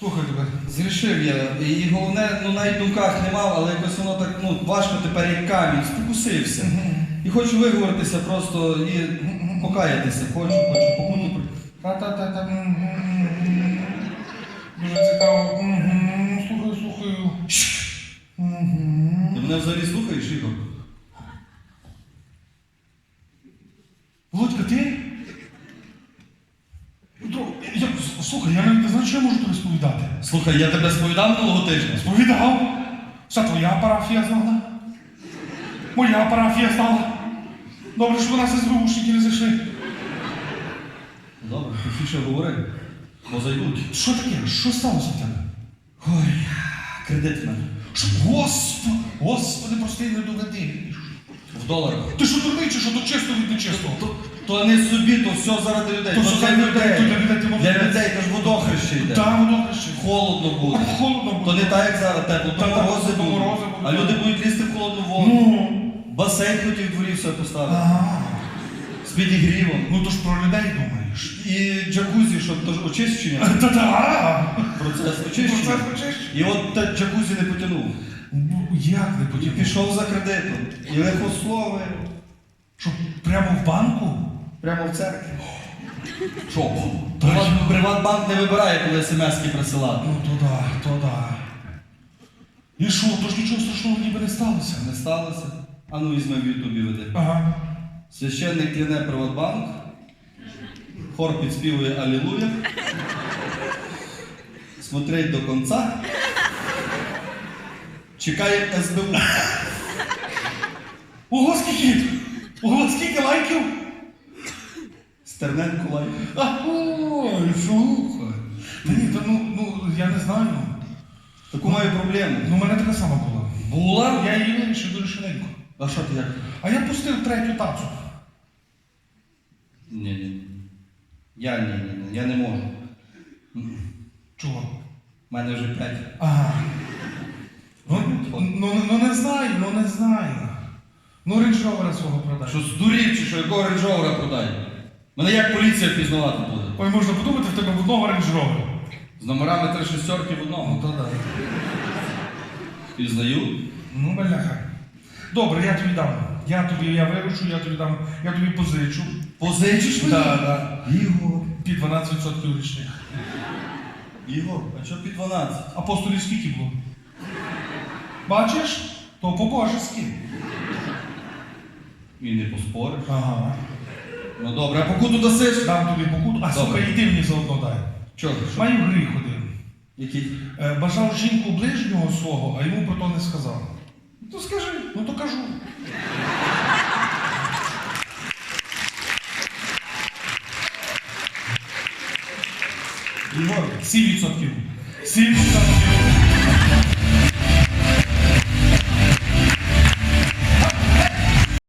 Слухай тебе. Зрішив я. І головне, ну навіть в думках не мав, але якось воно так ну, важко тепер як камінь, спокусився. І хочу виговоритися просто і покаятися. Хочу, хочу, покуту. Та-та-та-та. Дуже цікаво. Мгм. Слухаю, слухаю. Ти мене взагалі слухаєш, Ігор? Володька, ти? Слухай, я навіть не знаю, що я можу тобі розповідати. Слухай, я тебе сповідав минулого тижня. Сповідав. Це твоя парафія знала. Моя парафія знала. Добре, що в нас СБУшники не зайшли. Добре, тихіше говори, бо зайдуть. Що таке? Що сталося в тебе? Ой, кредит в мене. Господи, Господи, прости, не доведи. В доларах. Ти що дурний, чи що то чисто від нечистого? То, то не собі, то все заради людей. То все заради людей, то для людей ти молодець. Для людей, то ж водохреще йде. Так, воно. Холодно буде. Холодно буде. То не так, як зараз тепло, то морози то будуть. морози будуть. А люди будуть лізти в холодну воду. Ну. Басейн хотів в дворі все поставити. Ага. З підігрівом. Ну то ж про людей думаєш. І джакузі, щоб то ж очищення. Та-та! Процес Процес очищення. очищення. І от те джакузі не потягнув. Ну, Як не І потім? пішов за кредитом. І лихослови. Що, прямо в банку? Прямо в церкві. Що? Приват, Приватбанк не вибирає, коли смс-ки присилати. Ну то да, то да. І що, то ж нічого страшного ніби не сталося. Не сталося. А ну візьми в Ютубі веди. Ага. Священник кляне Приватбанк. Хор підспівує Алілуя. Смотреть до конца. Чекає СБУ. Ого, скільки? Ого, скільки лайків? Стерненко лайк. Ой, слухай. Та ні, та ну, ну, я не знаю. Таку маю проблему. Ну, у мене така сама була. Була? Я її вирішив дуже швиденько. А що ти як? А я пустив третю тацу. Ні, ні. Я ні, ні, ні. Я не можу. Чого? У мене вже п'ять. Ага. Ну, ну, ну не знаю, ну не знаю. Ну, Range Rover свого продай. Що здурів чи що якого рейнджовера продає? Мене як поліція впізнавати буде? Ой, можна подумати, в тебе в одного Range Rover. З номерами три шестерки в Ну, одному. то да. Пізнаю. Ну, бляха. Добре, я тобі дам. Я тобі, я виручу, я тобі дам, я тобі позичу. Позичиш мені? Да, да. Ігор. Під 12% річних. Ігор, а що під 12? Апостолів скільки було? Бачиш? То по-божески. І не поспориш. Ага. Ну добре, а покуту дасиш? Дам тобі покуту. А Добре. і ти мені заодно дай. Чого? Що? Маю гріх один. Який? Е, Бажав жінку ближнього свого, а йому про то не сказав. То скажи, ну то кажу. Ігор. 7%. 7%.